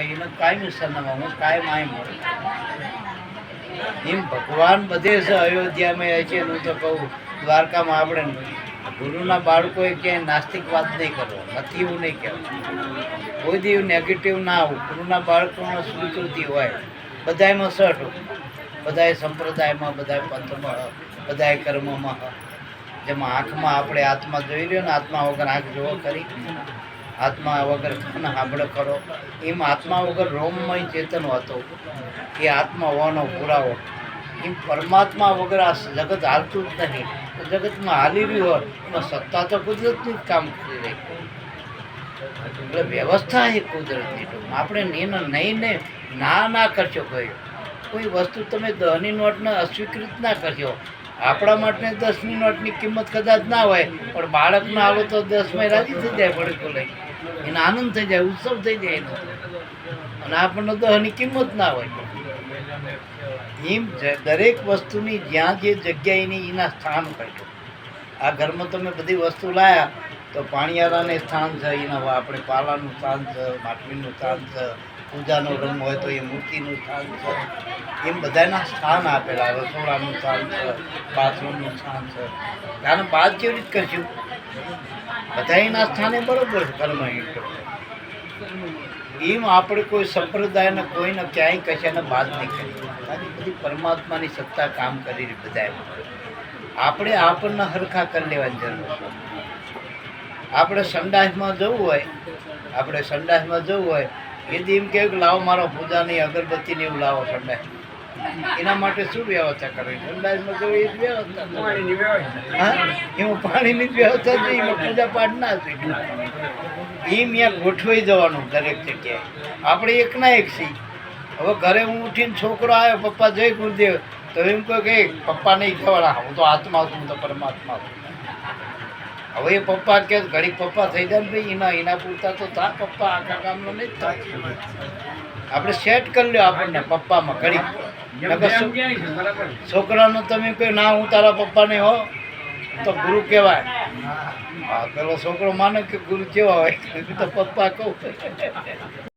એને કાયમી સરનામા હું કાયમ આય મળે એમ ભગવાન બધે અયોધ્યામાં છે હું કહું, દ્વારકામાં આપણે ગુરુના બાળકોએ ક્યાંય નાસ્તિક વાત નહીં કરો નથી એવું નહીં કહેવું. કોઈ દી નેગેટિવ ના આવું. ગુરુના બાળકોમાં સ્વીકૃતિ હોય. બધાયમાં સટ બધાય સંપ્રદાયમાં, બધાય પંથમાં, બધાય કર્મમાં જેમાં આંખમાં આપણે આત્મા જોઈ લ્યો ને, આત્મા વગર આંખ જોવો કરી આત્મા વગર કાન સાંભળે કરો એમ આત્મા વગર રોમમય ચેતન હતો. એ આત્મા હોવાનો પુરાવો. એમ પરમાત્મા વગર આ જગત હાલતું જ નહીં. જગતમાં હાલી રહ્યું હોય, એમાં સત્તા તો કુદરતની જ કામ કરી રહી એટલે વ્યવસ્થા એ કુદરતની આપણે એનો નહીં ને ના ના કરશો કોઈ. કોઈ વસ્તુ તમે દહની નોટને અસ્વીકૃત ના કરશો. આપણા માટે દસની નોટની કિંમત કદાચ ના હોય, પણ બાળકને આવો તો દસમાં રાજી થઈ જાય પડકો લઈ એને આનંદ થઈ જાય, ઉત્સવ થઈ જાય એનો. અને આપણને તો એની કિંમત ના હોય. એમ દરેક વસ્તુની જ્યાં જે જગ્યા એની એના સ્થાન કરજો આ ઘરમાં તમે બધી વસ્તુ લાયા, તો પાણીયારાને સ્થાન છે, એના આપણે પાલાનું સ્થાન છે માટલીનું સ્થાન છે, પૂજાનો રંગ હોય તો એ મૂર્તિનું સ્થાન છે. એમ બધાના સ્થાન આપેલા, રસોડાનું સ્થાન છે, બાથરૂમનું સ્થાન છે. આને બાદ કેવી રીતે કરશું? બધા એના સ્થાને બરોબર કર્મ એમ આપણે કોઈ સંપ્રદાયને કોઈને ક્યાંય કશાને બાદ નહીં કરી બધી પરમાત્માની સત્તા કામ કરી રહી બધા આપણે આપણને હરખા કરી લેવાની જરૂર છે. આપણે સંડાસમાં જવું હોય, આપણે સંડાસમાં જવું હોય, એ એમ કહે કે લાવો મારો પૂજાની અગરબત્તી ને એવું લાવો સંડાસ એના માટે શું વ્યવસ્થા કરવી? અંદાજમાં તો એ જ વ્યવસ્થા હા? એમાં પાણીની જ વ્યવસ્થા છે એમાં પૂજા પાઠ ના છે એમ ત્યાં ગોઠવાઈ જવાનું દરેક જગ્યાએ. આપણે એક ના એક છીએ. હવે ઘરે હું ઉઠીને છોકરો આવ્યો પપ્પા જય ગુરુદેવ તો એમ કહે કે પપ્પા નહીં કહેવાના હું તો આત્મા છું હું તો પરમાત્મા છું. હવે એ પપ્પા કે ઘડી પપ્પા થઈ જાય ને ભાઈ એના એના પૂરતા તો થા પપ્પા આખા ગામનો નહીં થાય આપણે સેટ કરી લ્યો આપણને પપ્પામાં ઘડી નકર છો- છોકરાનો તમે કહો ના હું તારા પપ્પાને હો તો ગુરુ કહેવાય. પેલો છોકરો માને કે ગુરુ કેવા હોય તો પપ્પા કહું.